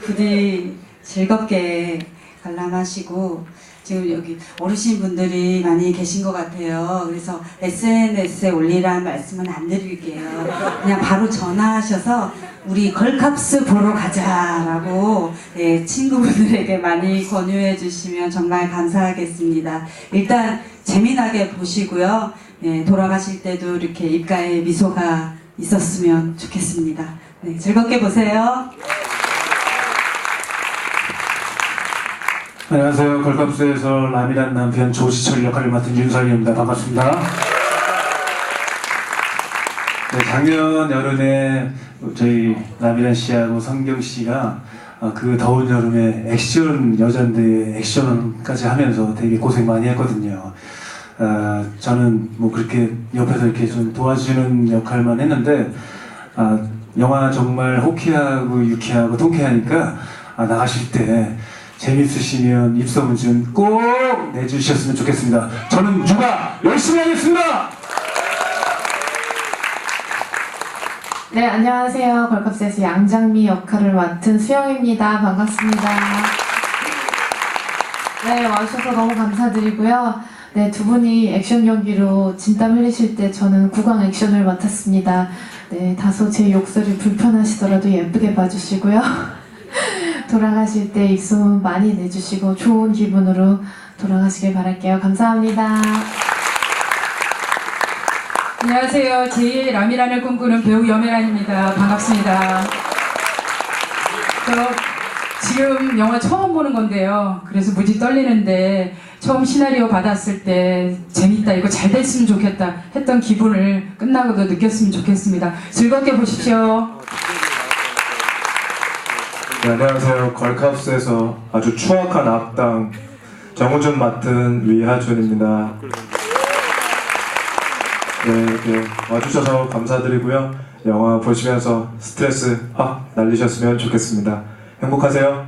부디 즐겁게 관람하시고 지금 여기 어르신 분들이 많이 계신 것 같아요. 그래서 SNS에 올리라는 말씀은 안 드릴게요. 그냥 바로 전화하셔서 우리 걸캅스 보러 가자라고 네, 친구분들에게 많이 권유해 주시면 정말 감사하겠습니다. 일단 재미나게 보시고요. 네, 돌아가실 때도 이렇게 입가에 미소가 있었으면 좋겠습니다. 네, 즐겁게 보세요. 안녕하세요. 걸캅스에서 라미란 남편 조시철 역할을 맡은 윤설입니다. 반갑습니다. 네, 작년 여름에 저희 라미란 씨하고 성경 씨가 어, 그 더운 여름에 액션 여잔데 액션까지 하면서 되게 고생 많이 했거든요. 아, 저는 뭐 그렇게 옆에서 이렇게 좀 도와주는 역할만 했는데 아, 영화 정말 호쾌하고 유쾌하고 통쾌하니까 아, 나가실 때 재밌으시면 입소문좀 꼭 내주셨으면 좋겠습니다. 저는 육아 열심히 하겠습니다. 네, 안녕하세요. 걸컵스에서 양장미 역할을 맡은 수영입니다. 반갑습니다. 네, 와주셔서 너무 감사드리고요. 네, 두 분이 액션 연기로 진땀 흘리실 때 저는 구강 액션을 맡았습니다. 네, 다소 제 욕설이 불편하시더라도 예쁘게 봐주시고요. 돌아가실 때 입소문 많이 내주시고 좋은 기분으로 돌아가시길 바랄게요. 감사합니다. 안녕하세요. 제 라미란을 꿈꾸는 배우 염혜란입니다. 반갑습니다. 저 지금 영화 처음 보는 건데요. 그래서 무지 떨리는데 처음 시나리오 받았을 때 재밌다, 이거 잘 됐으면 좋겠다 했던 기분을 끝나고도 느꼈으면 좋겠습니다. 즐겁게 보십시오. 네, 안녕하세요. 걸캅스에서 아주 추악한 악당 정우준 맡은 위하준입니다. 네, 이렇게 와주셔서 감사드리고요. 영화 보시면서 스트레스 확 날리셨으면 좋겠습니다. 행복하세요.